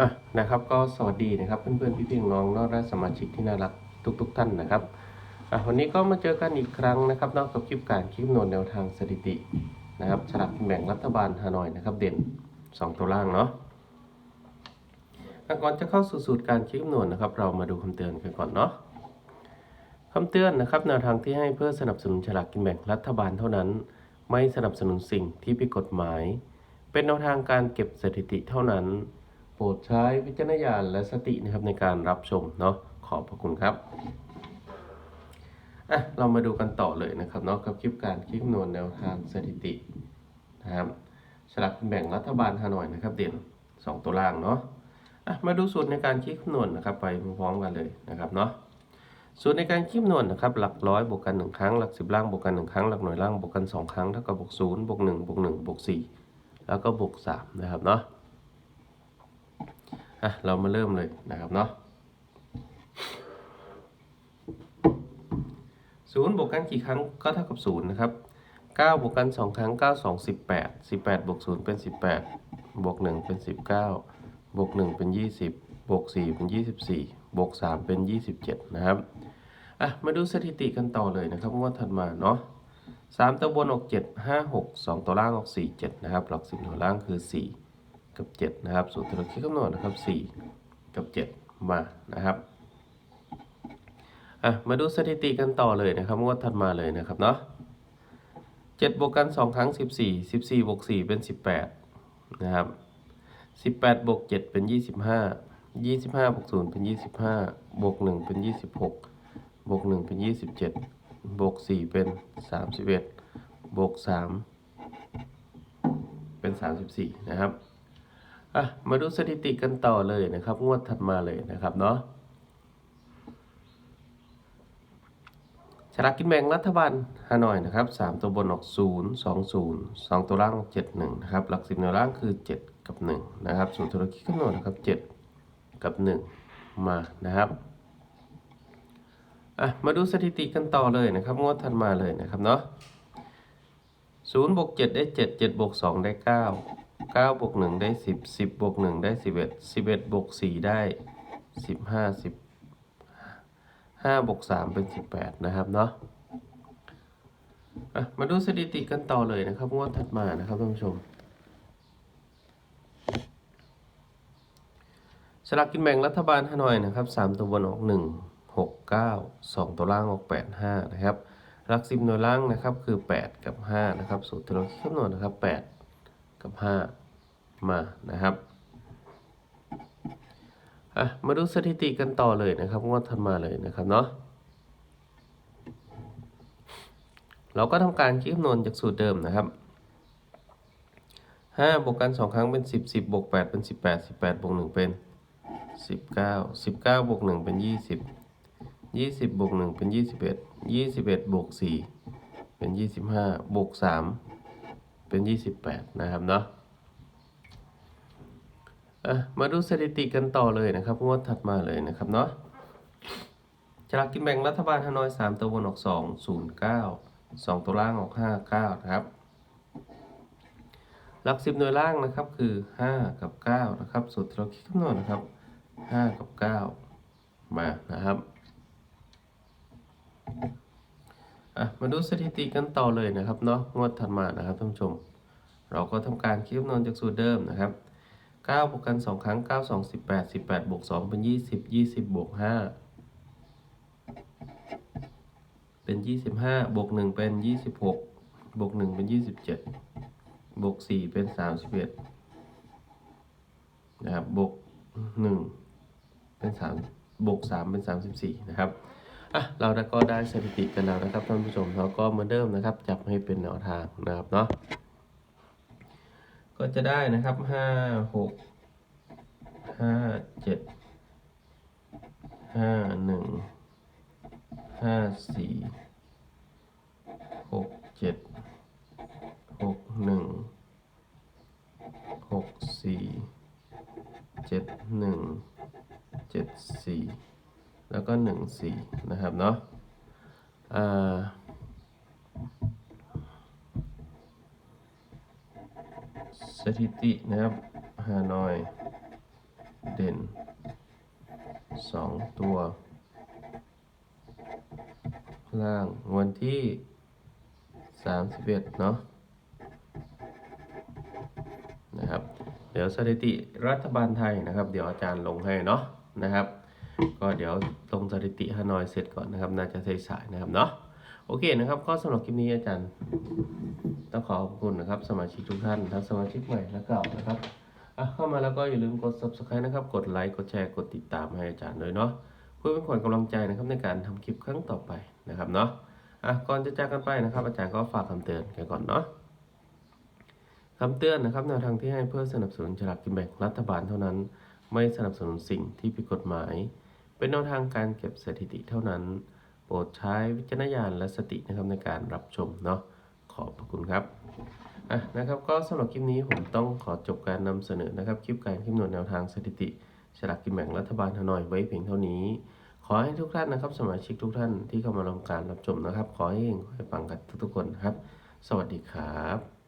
อะนะครับก็สวัสดีนะครับเพื่อนๆพี่ๆน้องนอกและสมาชิกที่น่ารักทุก ๆ ท่านนะครับอะวันนี้ก็มาเจอกันอีกครั้งนะครับนอกกับคลิปการคลิปโนนแนวทางสถิตินะครับฉลากกินแบ่งรัฐบาลฮานอยนะครับเด่น 2 ตัวล่างเนาะก่อนจะเข้าสู่สูตรการคลิปโนนนะครับ เรามาดูคำเตือนกันก่อนเนาะคำเตือนนะครับแนวทางที่ให้เพื่อสนับสนุนฉลากกินแบ่งรัฐบาลเท่านั้น ไม่สนับสนุนสิ่งที่ผิดกฎหมาย เป็นแนวทางการเก็บสถิติเท่านั้น ปรดใช้วิจารณญาณและสตินะครับในการรับชมเนาะขอบพระคุณครับอะเรามาดูกันต่อเลยนะครับเนาะกับคลิปการคลิปนวลแนวทางสถิตินะครับสลักแบ่งรัฐบาลฮานอยนะครับ เด่น 2 ตัวล่างเนาะอะมาดูสูตรในการคิดคำนวณนะครับ ไปพร้อมกันเลยนะครับเนาะสูตรในการคิดคำนวณนะครับหลักร้อยบวกกันหนึ่งครั้งหลักสิบล่างบวกกันหนึ่งครั้งหลักหน่วยล่างบวกกันสองครั้งเท่ากับบวกศูนย์บวกหนึ่งบวกหนึ่งบวกสี่แล้วก็บวกสามนะครับเนาะ อะเรามาเริ่มเลยนะครับเนาะศูนย์บวกกันกี่ครั้งก็เท่ากับศูนย์นะครับเก้าบวกกันสองครั้งเก้าสองสิบแปดสิบแปดบวกศูนย์เป็นสิบแปดบวกหนึ่งเป็นสิบเก้าบวกหนึ่งเป็นยี่สิบบวกสี่เป็นยี่สิบสี่บวกสามเป็นยี่สิบเจ็ดนะครับอะมาดูสถิติกันต่อเลยนะครับงวดถัดมาเนาะสามตัวบนออกเจ็ดห้าหกสองตัวล่างออกสี่เจ็ดนะครับหลักสิบตัวล่างคือสี่ กับ 7 นะครับ สูตรที่เราคิดคำนวณนะครับ 4 กับ 7 มานะครับอะมาดูสถิติกันต่อเลยนะครับงวดถัดมาเลยนะครับเนาะ7บวกกัน 2 ครั้ง 14 14บวก4เป็น 18 นะครับ 18บวก7เป็น 25 25บวก0เป็น 25บวก1เป็น 26บวก1เป็น 27บวก4เป็น 31บวก3เป็น 34 นะครับ อะมาดูสถิติกันต่อเลยนะครับ งวดถัดมาเลยนะครับเนาะฉลากกินแบ่งรัฐบาลฮานอยนะครับสามตัวบนออกศูนย์สองศูนย์สองตัวล่างเจ็ดหนึ่งนะครับ หลักสิบแนวล่างคือเจ็ดกับหนึ่งนะครับสูตรธุรกิจคำนวณนะครับเจ็ดกับหนึ่งมานะครับอะมาดูสถิติกันต่อเลยนะครับ งวดถัดมาเลยนะครับเนาะศูนย์บวกเจ็ดได้เจ็ดเจ็ดบวกสองได้เก้า เก้าบวกหนึ่งได้สิบสิบบวกหนึ่งได้สิบเอ็ดสิบเอ็ดบวกสี่ได้สิบห้าสิบห้าบวกสามเป็นสิบแปดนะครับเนาะมาดูสถิติกันต่อเลยนะครับงวดถัดมานะครับท่านผู้ชมสลากกินแบ่งรัฐบาลฮานอยนะครับสามตัวบนออกหนึ่งหกเก้าสองตัวล่างออกแปดห้านะครับหลักสิบหน่วยล่างนะครับคือแปดกับห้านะครับสูตรที่เราคิดคำนวณนะครับแปดกับ 5 มานะครับอะมาดูสถิติกันต่อเลยนะครับงวดถัดมาเลยนะครับเนาะเราก็ทำการคิดคำนวณจากสูตรเดิมนะครับ5บวกกัน 2 ครั้งเป็น 10 10บวก8เป็น 18 18บวก1เป็น 19 19บวก1เป็น 20 20บวก1เป็น 21 21บวก4เป็น 25บวก3เป็น 28 นะครับเนาะ อะมาดูสถิติกันต่อเลยนะครับงวดถัดมาเลยนะครับเนาะฉลากกินแบ่งรัฐบาลฮานอย 3 ตัวบนออก 2 0 9 2 ตัวล่างออก 5 9 นะครับ หลักสิบหน่วยล่างนะครับคือ 5 กับ 9 นะครับสุดที่เราคิดคำนวณนะครับ 5 กับ 9 มานะครับอะมาดูสถิติกันต่อเลยนะครับเนาะงวดถัดมานะครับท่านผู้ชม เราก็ทำการคิดคำนวณจากสูตรเดิมนะครับ 9บวกกัน 2 ครั้ง 9 2 18 18บวก2เป็น 20 20บวก5เป็น 25บวก1เป็น 26บวก1เป็น 27บวก4เป็น 31นะครับบวก1เป็น3บวก3เป็น 34 นะครับอะเราก็ได้สถิติกันแล้วนะครับท่านผู้ชมเราก็เหมือนเดิมนะครับ จับให้เป็นแนวทางนะครับเนาะ ก็จะได้นะครับห้าหกห้าเจ็ดห้าหนึ่งห้าสี่หกเจ็ดหกหนึ่งหกสี่เจ็ดหนึ่งเจ็ดสี่แล้วก็หนึ่งสี่นะครับเนาะอ่า สถิตินะครับฮานอย เด่นสองตัว ล่างวันที่สามสิบเอ็ดเนาะนะครับ เดี๋ยวสถิติรัฐบาลไทยนะครับ เดี๋ยวอาจารย์ลงให้เนาะนะครับ ก็เดี๋ยวลงสถิติฮานอยเสร็จก่อนนะครับ น่าจะสายๆนะครับเนาะ โอเคนะครับก็สำหรับคลิปนี้อาจารย์ต้องขอขอบคุณนะครับ สมาชิกทุกท่านทั้งสมาชิกใหม่และเก่านะครับอะเข้ามาแล้วก็อย่าลืมกด subscribe นะครับ กดไลค์กดแชร์กดติดตามให้อาจารย์ด้วยเนาะเพื่อเป็นขวัญกำลังใจนะครับในการทำคลิปครั้งต่อไปนะครับเนาะอะก่อนจะจากกันไปนะครับ อาจารย์ก็ฝากคำเตือนกันก่อนเนาะคำเตือนนะครับแนวทางที่ให้เพื่อสนับสนุนฉลากกินแบ่งรัฐบาลเท่านั้น ไม่สนับสนุนสิ่งที่ผิดกฎหมาย เป็นแนวทางการเก็บสถิติเท่านั้น ปรดใช้วิจารณญาณและสตินะครับในการรับชมเนาะขอบพระคุณครับอะนะครับก็สำหรับคลิปนี้ผมต้องขอจบการนำเสนอนะครับคลิปการคำนวณแนวทางสถิติฉลากกินแบ่งรัฐบาลฮานอยไว้เพียงเท่านี้ ขอให้ทุกท่านนะครับสมาชิกทุกท่านที่เข้ามารับการรับชมนะครับ ขอให้เองขอให้ปังกันทุกๆคนนะครับ สวัสดีครับ